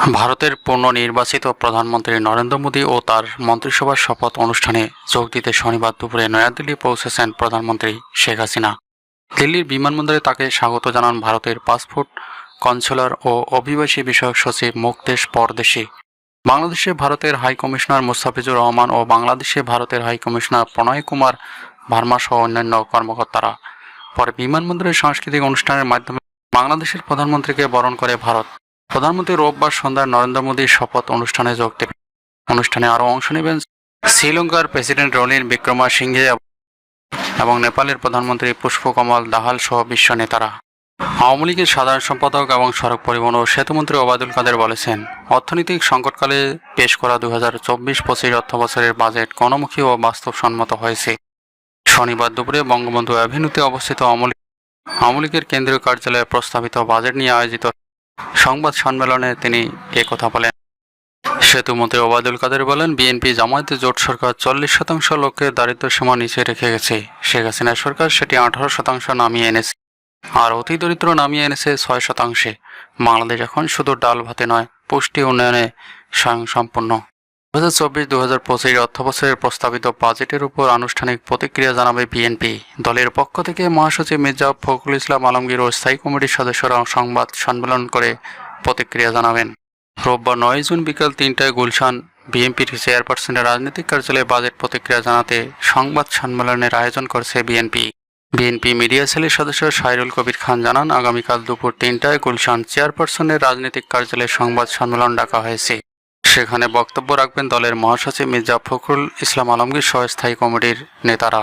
ভারতের পুনর্নির্বাচিত প্রধানমন্ত্রী নরেন্দ্র মোদী ও তার মন্ত্রিসভার শপথ অনুষ্ঠানে যোগ দিতে শনিবার দুপুরে নয়াদিল্লি পৌঁছেছেন প্রধানমন্ত্রী শেখ হাসিনা। দিল্লির বিমানবন্দরে তাকে স্বাগত জানান ভারতের পাসপোর্ট কনসুলার ও অভিবাসী বিষয়ক সচিব মুক্তেশ পরদেশি। বাংলাদেশে ভারতের হাই কমিশনার মুস্তাফিজুর রহমান ও বাংলাদেশে ভারতের হাই কমিশনার প্রণয় কুমার ভার্মা সহ অন্যান্য কর্মকর্তারা। পরে বিমানবন্দরের সাংস্কৃতিক অনুষ্ঠানের মাধ্যমে বাংলাদেশের প্রধানমন্ত্রীকে বরণ করে ভারত। প্রধানমন্ত্রী রোববার সন্ধ্যায় নরেন্দ্র মোদীর শপথ অনুষ্ঠানে যোগ দেবেন অনুষ্ঠানে আরও অংশ নেবেন শ্রীলঙ্কার প্রেসিডেন্ট রনিল বিক্রমা সিংহে এবং নেপালের প্রধানমন্ত্রী পুষ্পকমল দাহাল সহ বিশ্ব নেতারা। আওয়ামী লীগের সাধারণ সম্পাদক এবং সড়ক পরিবহন ও সেতুমন্ত্রী ওবায়দুল কাদের বলেছেন, অর্থনৈতিক সংকটকালে পেশ করা দু হাজার চব্বিশ পঁচিশ অর্থবছরের বাজেট গণমুখী ও বাস্তবসম্মত হয়েছে। শনিবার দুপুরে বঙ্গবন্ধু অ্যাভিনিউতে অবস্থিত আওয়ামী লীগ- আওয়ামী লীগের কেন্দ্রীয় কার্যালয়ে প্রস্তাবিত বাজেট নিয়ে আয়োজিত সংবাদ সম্মেলনে তিনি এ কথা বলেন। সেতুমন্ত্রী ওবায়দুল কাদের বলেন, বিএনপি জামায়াতে জোট সরকার চল্লিশ শতাংশ লোককে দারিদ্র সীমা নিচে রেখে গেছে। শেখ হাসিনা সরকার সেটি আঠারো শতাংশ নামিয়ে এনেছে। আর অতি দরিদ্র নামিয়ে এনেছে ছয় শতাংশে। বাংলাদেশ এখন শুধু ডাল ভাতে নয়, পুষ্টি উন্নয়নে স্বয়ংসম্পূর্ণ। দু হাজার চব্বিশ দু হাজার পঁচিশ অর্থবছরের প্রস্তাবিত বাজেটের উপর আনুষ্ঠানিক প্রতিক্রিয়া জানাবে বিএনপি। দলের পক্ষ থেকে মহাসচিব মির্জা ফখরুল ইসলাম আলমগীর ও স্থায়ী কমিটির সদস্যরা সংবাদ সম্মেলন করে প্রতিক্রিয়া জানাবেন। রোববার নয় জুন বিকাল তিনটায় গুলশান বিএনপির চেয়ারপারসনের রাজনৈতিক কার্যালয়ে বাজেট প্রতিক্রিয়া জানাতে সংবাদ সম্মেলনের আয়োজন করছে বিএনপি। বিএনপি মিডিয়া সেলের সদস্য সাইরুল কবির খান জানান, আগামীকাল দুপুর তিনটায় গুলশান চেয়ারপারসনের রাজনৈতিক কার্যালয়ে সংবাদ সম্মেলন ডাকা হয়েছে। সেখানে বক্তব্য রাখবেন দলের মহাসচিব মির্জা ফখরুল ইসলাম আলমগীর সহ স্থায়ী কমিটির নেতারা।